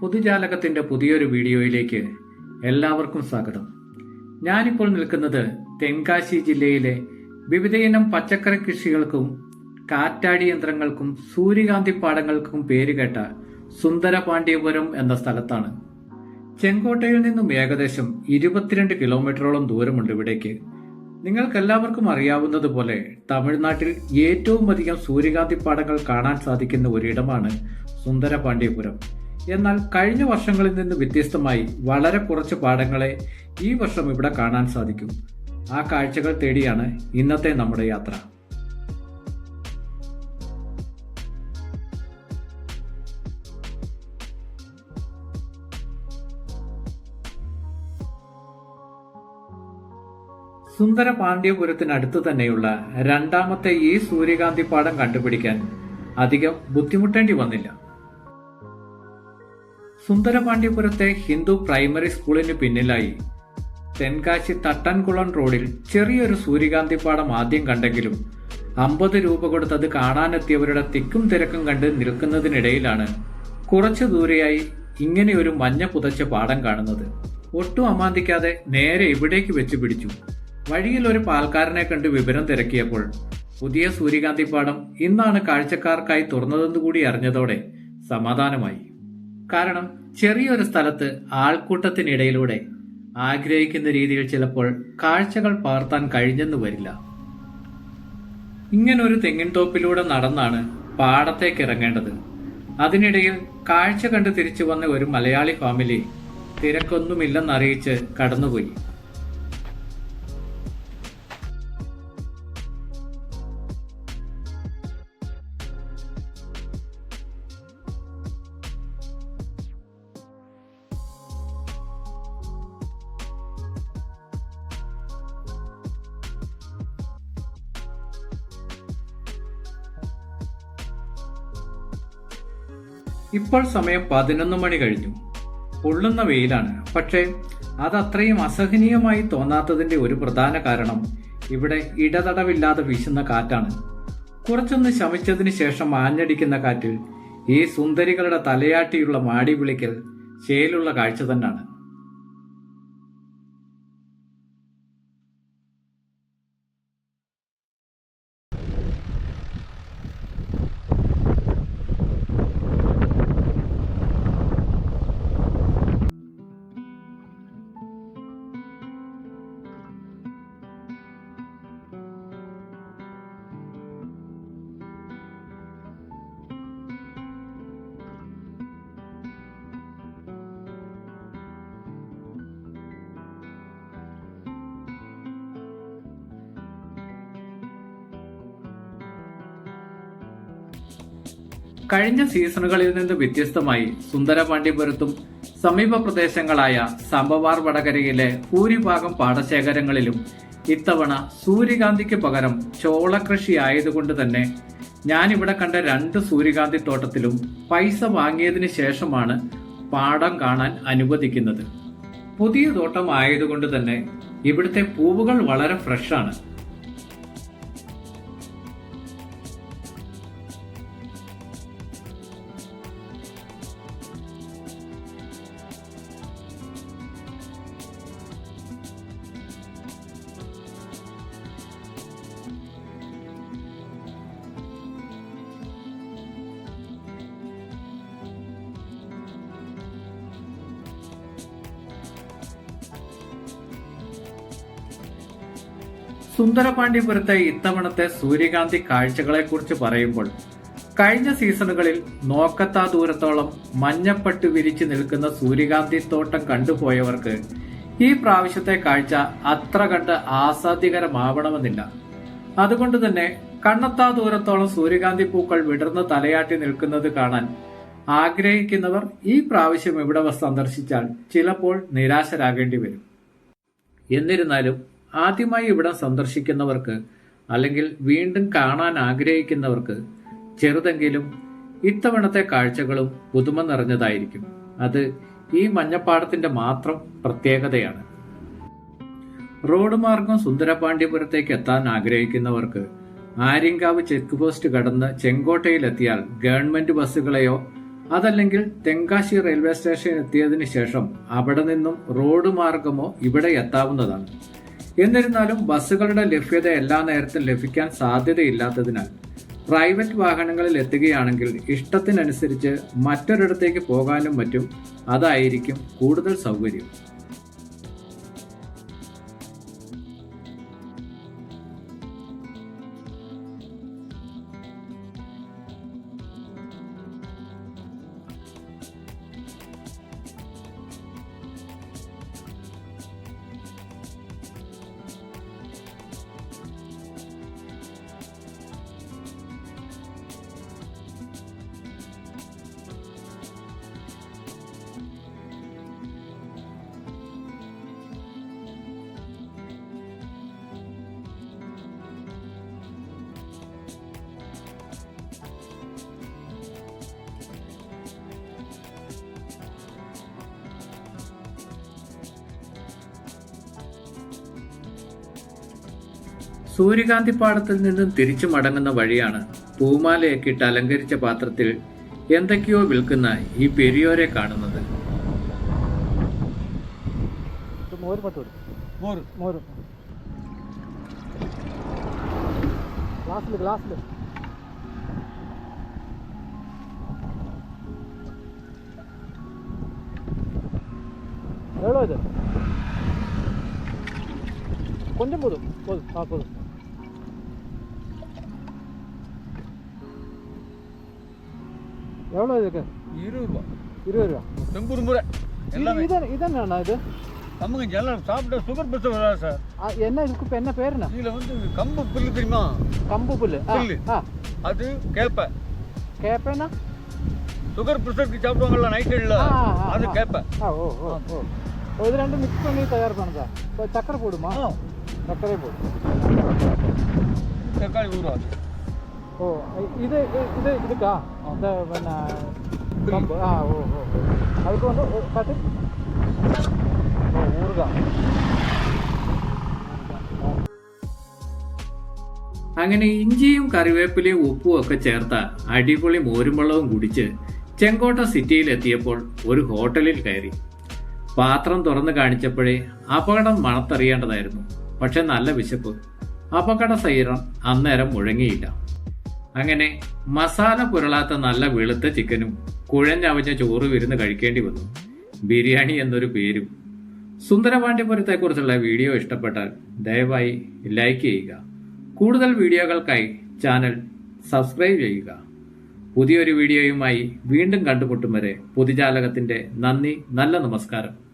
പൊതുജാലകത്തിന്റെ പുതിയൊരു വീഡിയോയിലേക്ക് എല്ലാവർക്കും സ്വാഗതം. ഞാനിപ്പോൾ നിൽക്കുന്നത് തെൻകാശി ജില്ലയിലെ വിവിധയിനം പച്ചക്കറി കൃഷികൾക്കും കാറ്റാടി യന്ത്രങ്ങൾക്കും സൂര്യകാന്തി പാടങ്ങൾക്കും പേരുകേട്ട സുന്ദരപാണ്ഡ്യപുരം എന്ന സ്ഥലത്താണ്. ചെങ്കോട്ടയിൽ നിന്നും ഏകദേശം ഇരുപത്തിരണ്ട് കിലോമീറ്ററോളം ദൂരമുണ്ട് ഇവിടേക്ക്. നിങ്ങൾക്കെല്ലാവർക്കും അറിയാവുന്നതുപോലെ തമിഴ്നാട്ടിൽ ഏറ്റവും അധികം സൂര്യകാന്തി പാടങ്ങൾ കാണാൻ സാധിക്കുന്ന ഒരിടമാണ് സുന്ദരപാണ്ഡ്യപുരം. എന്നാൽ കഴിഞ്ഞ വർഷങ്ങളിൽ നിന്ന് വ്യത്യസ്തമായി വളരെ കുറച്ച് പാടങ്ങളെ ഈ വർഷം ഇവിടെ കാണാൻ സാധിക്കും. ആ കാഴ്ചകൾ തേടിയാണ് ഇന്നത്തെ നമ്മുടെ യാത്ര. സുന്ദര പാണ്ഡ്യപുരത്തിനടുത്ത് തന്നെയുള്ള രണ്ടാമത്തെ ഈ സൂര്യകാന്തി പാടം കണ്ടുപിടിക്കാൻ അധികം ബുദ്ധിമുട്ടേണ്ടി വന്നില്ല. സുന്ദരപാണ്ഡ്യപുരത്തെ ഹിന്ദു പ്രൈമറി സ്കൂളിന് പിന്നിലായി. തെൻകാശി തട്ടൻകുളം റോഡിൽ ചെറിയൊരു സൂര്യകാന്തി പാടം ആദ്യം കണ്ടെങ്കിലും അമ്പത് രൂപ കൊടുത്തത് കാണാനെത്തിയവരുടെ തിക്കും തിരക്കും കണ്ട് നിൽക്കുന്നതിനിടയിലാണ് കുറച്ചു ദൂരെയായി ഇങ്ങനെ ഒരു മഞ്ഞ പുതച്ച പാടം കാണുന്നത്. ഒട്ടും അമാന്തിക്കാതെ നേരെ ഇവിടേക്ക് വെച്ച് പിടിച്ചു. വഴിയിൽ ഒരു പാൽക്കാരനെ കണ്ട് വിവരം തിരക്കിയപ്പോൾ പുതിയ സൂര്യകാന്തി പാടം ഇന്നാണ് കാഴ്ചക്കാർക്കായി തുറന്നതെന്ന് കൂടി അറിഞ്ഞതോടെ സമാധാനമായി. കാരണം ചെറിയൊരു സ്ഥലത്ത് ആൾക്കൂട്ടത്തിനിടയിലൂടെ ആഗ്രഹിക്കുന്ന രീതിയിൽ ചിലപ്പോൾ കാഴ്ചകൾ പാർത്താൻ കഴിഞ്ഞെന്ന് വരില്ല. ഇങ്ങനൊരു തെങ്ങിൻ തോപ്പിലൂടെ നടന്നാണ് പാടത്തേക്ക് ഇറങ്ങേണ്ടത്. അതിനിടയിൽ കാഴ്ച കണ്ട് തിരിച്ചു വന്ന ഒരു മലയാളി ഫാമിലി തിരക്കൊന്നുമില്ലെന്നറിയിച്ച് കടന്നുപോയി. ഇപ്പോൾ സമയം പതിനൊന്ന് മണി കഴിഞ്ഞു. പൊള്ളുന്ന വെയിലാണ്. പക്ഷേ അത് അത്രയും അസഹനീയമായി തോന്നാത്തതിന്റെ ഒരു പ്രധാന കാരണം ഇവിടെ ഇടതടവില്ലാതെ വീശുന്ന കാറ്റാണ്. കുറച്ചൊന്ന് ശമിച്ചതിന് ശേഷം ആഞ്ഞടിക്കുന്ന കാറ്റിൽ ഈ സുന്ദരികളുടെ തലയാട്ടിയുള്ള മാടി വിളിക്കൽ ശേലുള്ള കാഴ്ച തന്നെയാണ് കഴിഞ്ഞ സീസണുകളിൽ നിന്ന് വ്യത്യസ്തമായി സുന്ദരപാണ്ഡിപുരത്തും സമീപ പ്രദേശങ്ങളായ സംഭവാർ വടകരയിലെ ഭൂരിഭാഗം പാടശേഖരങ്ങളിലും ഇത്തവണ സൂര്യകാന്തിക്ക് പകരം ചോളകൃഷി ആയതുകൊണ്ട് തന്നെ ഞാനിവിടെ കണ്ട രണ്ട് സൂര്യകാന്തി തോട്ടത്തിലും പൈസ വാങ്ങിയതിന് ശേഷമാണ് പാടം കാണാൻ അനുവദിക്കുന്നത്. പുതിയ തോട്ടം ആയതുകൊണ്ട് തന്നെ ഇവിടുത്തെ പൂവുകൾ വളരെ ഫ്രഷാണ്. സുന്ദരപാണ്ഡ്യപുരത്തെ ഇത്തവണത്തെ സൂര്യകാന്തി കാഴ്ചകളെക്കുറിച്ച് പറയുമ്പോൾ കഴിഞ്ഞ സീസണുകളിൽ നോക്കത്താ ദൂരത്തോളം മഞ്ഞപ്പട്ട് വിരിച്ചു നിൽക്കുന്ന സൂര്യകാന്തി തോട്ടം കണ്ടുപോയവർക്ക് ഈ പ്രാവശ്യത്തെ കാഴ്ച അത്ര കണ്ട് ആസ്വാദ്യകരമാവണമെന്നില്ല. അതുകൊണ്ട് തന്നെ കണ്ണത്താ ദൂരത്തോളം സൂര്യകാന്തി പൂക്കൾ വിടർന്ന് തലയാട്ടി നിൽക്കുന്നത് കാണാൻ ആഗ്രഹിക്കുന്നവർ ഈ പ്രാവശ്യം ഇവിടെ സന്ദർശിച്ചാൽ ചിലപ്പോൾ നിരാശരാകേണ്ടി വരും. എന്നിരുന്നാലും ആദ്യമായി ഇവിടം സന്ദർശിക്കുന്നവർക്ക് അല്ലെങ്കിൽ വീണ്ടും കാണാൻ ആഗ്രഹിക്കുന്നവർക്ക് ചെറുതെങ്കിലും ഇത്തവണത്തെ കാഴ്ചകളും പുതുമ നിറഞ്ഞതായിരിക്കും. അത് ഈ മഞ്ഞപ്പാടത്തിന്റെ മാത്രം പ്രത്യേകതയാണ്. റോഡ് മാർഗം സുന്ദരപാണ്ഡ്യപുരത്തേക്ക് എത്താൻ ആഗ്രഹിക്കുന്നവർക്ക് ആര്യങ്കാവ് ചെക്ക് പോസ്റ്റ് കടന്ന് ചെങ്കോട്ടയിലെത്തിയാൽ ഗവൺമെന്റ് ബസ്സുകളെയോ അതല്ലെങ്കിൽ തെങ്കാശി റെയിൽവേ സ്റ്റേഷൻ എത്തിയതിനു ശേഷം അവിടെ നിന്നും റോഡ് മാർഗമോ ഇവിടെ എത്താവുന്നതാണ്. എന്നിരുന്നാലും ബസ്സുകളുടെ ലഭ്യത എല്ലാ നേരത്തും ലഭിക്കാൻ സാധ്യതയില്ലാത്തതിനാൽ പ്രൈവറ്റ് വാഹനങ്ങളിൽ എത്തുകയാണെങ്കിൽ ഇഷ്ടത്തിനനുസരിച്ച് മറ്റൊരിടത്തേക്ക് പോകാനും മറ്റും അതായിരിക്കും കൂടുതൽ സൗകര്യം. സൂര്യകാന്തി പാടത്തിൽ നിന്നും തിരിച്ചു മടങ്ങുന്ന വഴിയാണ് പൂമാലയൊക്കെ ഇട്ട് അലങ്കരിച്ച പാത്രത്തിൽ എന്തൊക്കെയോ വിൽക്കുന്ന ഈ പെരിയോരെ കാണുന്നത്. എவ்வளோ இது கொஞ்சம் போதும் போதும் ആ போதும் எவ்வளோ இதுக்கு? இருபது ரூபா. இருபது ரூபா. செம்பூர் முறை எல்லாமே. இது இதென்னண்ணா இது? கம்புங்க எல்லாம் சாப்பிட்ட சுகர் பிரச்சனை வராது சார் என்ன இதுக்கு இப்போ என்ன பேருண்ணா? இதில் வந்து கம்பு புல்லு தெரியுமா? கம்பு புல்லு. புல்லு. அது கேப்பை. கேப்பேண்ணா? சுகர் ப்ரெஷருக்கு சாப்பிடுவாங்கல்ல நைட்டில் அது ஆ. கேப்பை. ஆ ஓ ஓ ஓ. ஓ, இது ரெண்டும் மிக்ஸ் பண்ணி தயார் பண்ணுதா இப்போ சக்கரை போடுமா? ஆ. சக்கரை போடு. தக்காளி ஊறுவா ஓ இது இது இதுக்கா? ഇത് പിന്നെ കമ്പ് ആ ഓ ഓ വന്ന് ഊറുക അങ്ങനെ ഇഞ്ചിയും കറിവേപ്പിലയും ഉപ്പും ഒക്കെ ചേർത്ത അടിപൊളി മോരുമ്പളവും കുടിച്ച് ചെങ്കോട്ട സിറ്റിയിലെത്തിയപ്പോൾ ഒരു ഹോട്ടലിൽ കയറി. പാത്രം തുറന്നു കാണിച്ചപ്പോഴേ അപകടം മണത്തറിയേണ്ടതായിരുന്നു. പക്ഷെ നല്ല വിശപ്പ്. അപകട സൈറം അന്നേരം മുഴങ്ങിയില്ല. അങ്ങനെ മസാല പുരളാത്ത നല്ല വെളുത്ത ചിക്കനും കുഴഞ്ഞവഞ്ഞ ചോറ് വിരുന്ന് കഴിക്കേണ്ടി വന്നു. ബിരിയാണി എന്നൊരു പേരും. സുന്ദരപാണ്ഡ്യപുരത്തെക്കുറിച്ചുള്ള വീഡിയോ ഇഷ്ടപ്പെട്ടാൽ ദയവായി ലൈക്ക് ചെയ്യുക. കൂടുതൽ വീഡിയോകൾക്കായി ചാനൽ സബ്സ്ക്രൈബ് ചെയ്യുക. പുതിയൊരു വീഡിയോയുമായി വീണ്ടും കണ്ടുമുട്ടും വരെ പൊതുജാലകത്തിന്റെ നന്ദി നല്ല നമസ്കാരം.